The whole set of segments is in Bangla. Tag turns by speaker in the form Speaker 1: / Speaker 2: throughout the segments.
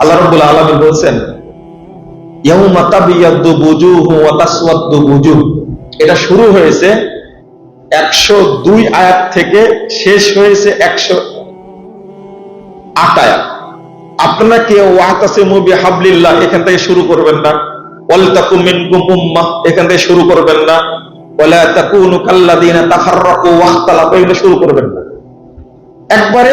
Speaker 1: আল্লাহ রব্বুল আলমী বলছেন এটা শুরু হয়েছে একশো দুই আয়াত থেকে শেষ হয়েছে একশো আট আয়াত। ওয়াতাসিমু বিহাবলিল্লাহ এখান থেকে এখান থেকে শুরু করবেন না। একবারে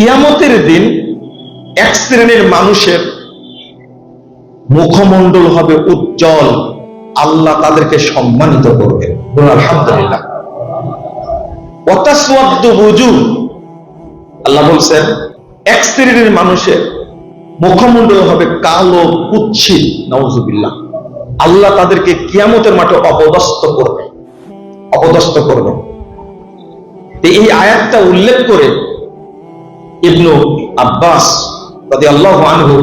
Speaker 1: কিয়ামতের দিন এক শ্রেণির মানুষের মুখমণ্ডল হবে উজ্জ্বল। আল্লাহ তাদেরকে সম্মানিত করবেন আলহামদুলিল্লাহ। আল্লাহ বলছেন, এক শ্রেণির মানুষের মুখমণ্ডল হবে কালো কুচ্ছিত নওজুবিল্লাহ আল্লাহ তাদেরকে কিয়ামতের মাঠে অপদস্থ করবে। অপদস্থ করবে। এই আয়াতটা উল্লেখ করে ইবনু আব্বাস রাদি আল্লাহ আনহু,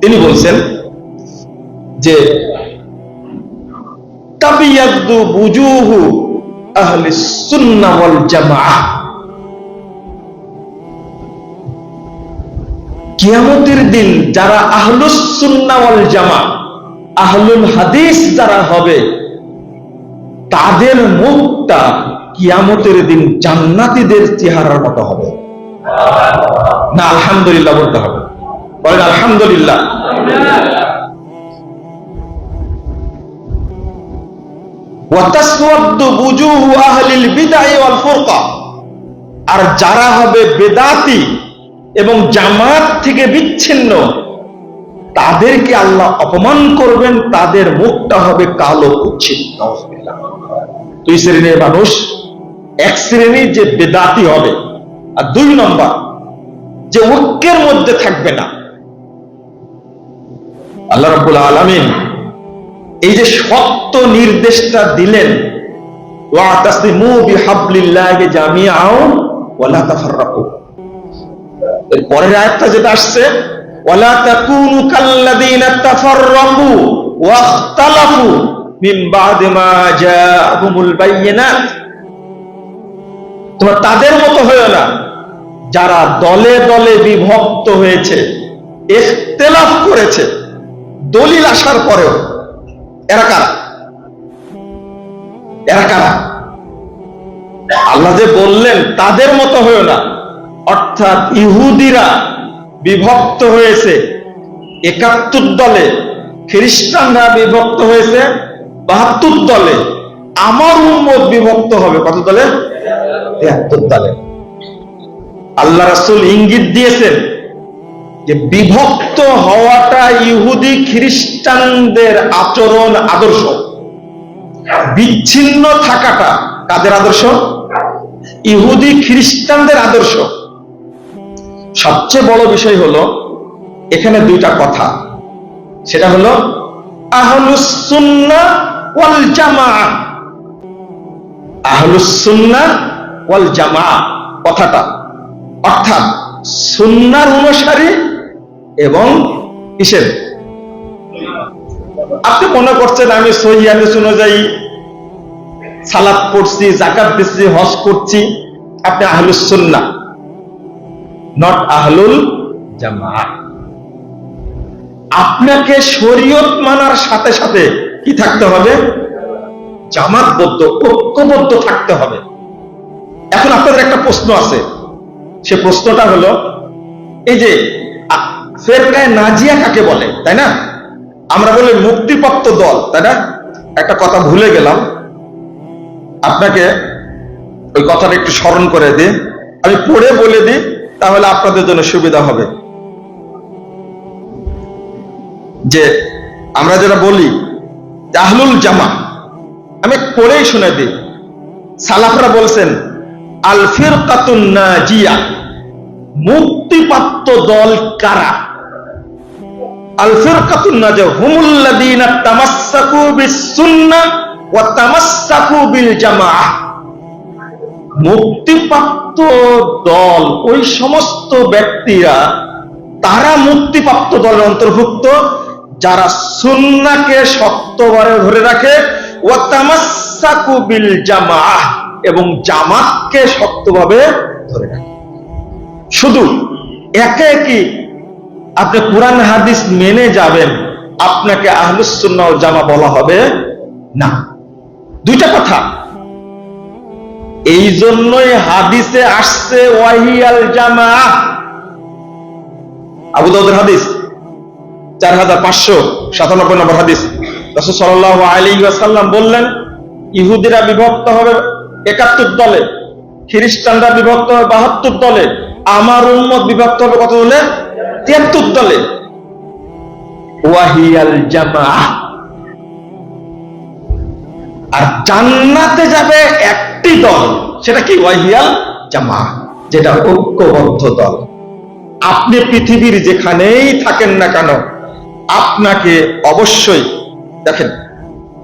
Speaker 1: তিনি বলছেন যে তাবিয়াদ্দু বুজুহু আহলি সুন্নাহ ওয়াল জামাআহ কিয়ামতের দিন যারা আহলুস সুন্নাহ ওয়াল জামা আহলুল হাদিস যারা হবে, তাদের মুখটা কিয়ামতের দিন জান্নাতীদের চেহারার মতো হবে। না, আলহামদুলিল্লাহ বলতে হবে। বলেন, আলহামদুলিল্লাহ। আর যারা হবে বেদাতি এবং জামাত থেকে বিচ্ছিন্ন, তাদেরকে আল্লাহ অপমান করবেন, তাদের মুখটা হবে কালো উচ্ছিন্ন দুই শ্রেণির মানুষ, এক শ্রেণির যে বেদাতি হবে আর দুই নম্বর, যে ঐক্যের মধ্যে থাকবে না। আল্লাহ রাব্বুল আলামিন এই যে শক্ত নির্দেশটা দিলেন পরের আয়াতটা যেটা আসছে ওয়ালা তাকুনু কাল্লাযিনা তাফাররাকু ওয়াখতালাফু মিন বাদি মা জাআহুমুল তোমরা তাদের মতো হয়েও না। যারা দলে দলে বিভক্ত হয়েছে ইখতিলাফ করেছে, দলিল আসার পরেও, এরা কারা? এরা কারা? আল্লাহ যে বললেন, তাদের মতো হয়েও না। অর্থাৎ ইহুদিরা বিভক্ত হয়েছে, একাত্তর দলে, খ্রিস্টানরা বিভক্ত হয়েছে, বাহাত্তর দলে আমার উম্মত বিভক্ত হবে কত দলে? তিয়াত্তর দলে। আল্লাহ রাসূল ইঙ্গিত দিয়েছেন যে বিভক্ত হওয়াটা ইহুদি খ্রিস্টানদের আচরণ আদর্শ। বিচ্ছিন্ন থাকাটা কাদের আদর্শ? ইহুদি খ্রিস্টানদের আদর্শ। সবচেয়ে বড় বিষয় হলো, এখানে দুইটা কথা। সেটা হলো, আহলুস সুন্নাহ ওয়াল জামাআহ আহলুস সুন্নাহ ওয়াল জামাআহ কথাটা। অর্থাৎ সুন্নার এবং কিসের? আপনি মনে করছেন আমি সালাত পড়ছি জাকাত দিচ্ছি, হজ করছি, আপনি আহলুস সুন্নাহ নট আহলুল জামাআহ আপনাকে শরীয়ত মানার সাথে সাথে কি থাকতে হবে? জামাতবদ্ধ। ঐক্যবদ্ধ থাকতে হবে। এখন আপনাদের একটা প্রশ্ন আছে। সে প্রশ্নটা হলো, এই যে ফেরকায় নাজিয়া কাকে বলে, তাই না? আমরা বলি মুক্তিপ্রাপ্ত দল, তাই না? একটা কথা ভুলে গেলাম। আপনাকে ওই কথাটা একটু স্মরণ করে দিই। আমি পড়ে বলে দিই, তাহলে আপনাদের জন্য সুবিধা হবে। যে, আমরা যেটা বলি আহলুল জামা, আমি পড়েই শুনে দিই। সালাফরা বলছেন আল ফিরকাতুন নাজিয়া, মুক্তিপ্রাপ্ত দল কারা? দল, ওই সমস্ত ব্যক্তিরা, তারা মুক্তিপ্রাপ্ত দলের অন্তর্ভুক্ত, যারা সুন্নাকে শক্তভাবে ধরে রাখে ও বিল জামাআহ এবং জামাতকে শক্তভাবে ধরে শুধু একে কি আপনি কোরআন হাদিস মেনে যাবেন, আপনাকে আহলুস সুন্নাহ জামা বলা হবে? না। দুইটা কথা। এই জন্যই হাদিসে আসছে, ওয়াহিয়াল জামা আবু দাউদের হাদিস, চার হাজার পাঁচশো সাতানব্বই নম্বর হাদিস। রসুল সাল্লাহ আলী বললেন ইহুদিরা বিভক্ত হবে একাত্তর দলে, খ্রিস্টানরা বিভক্ত হবে বাহাত্তর দলে, আমার উম্মত বিভক্ত হবে কত দলে? তিয়াত্তর দলে। ওয়াহিয়াল জামা আর জান্নাতে যাবে একটি দল, সেটা কি? ওয়াহিয়াল জামা যেটা ঐক্যবদ্ধ দল। আপনি পৃথিবীর যেখানেই থাকেন না কেন, আপনাকে অবশ্যই, দেখেন,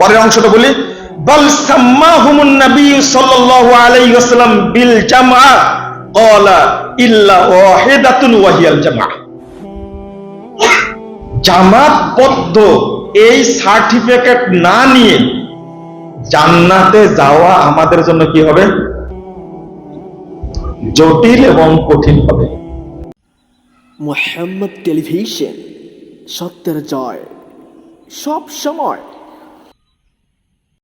Speaker 1: পরের অংশটা বলি বল সাম্মাহুমুন নবী সাল্লাল্লাহু আলাইহি ওয়াসাল্লাম বিল ক্বালা ইল্লা ওয়াহিদাতুন ওয়াহিয়াল এই সার্টিফিকেট না নিয়ে জান্নাতে যাওয়া আমাদের জন্য কি হবে? জটিল এবং কঠিন হবে।
Speaker 2: মোহাম্মদ টেলিভিশন, সত্যের জয়, সব সময়।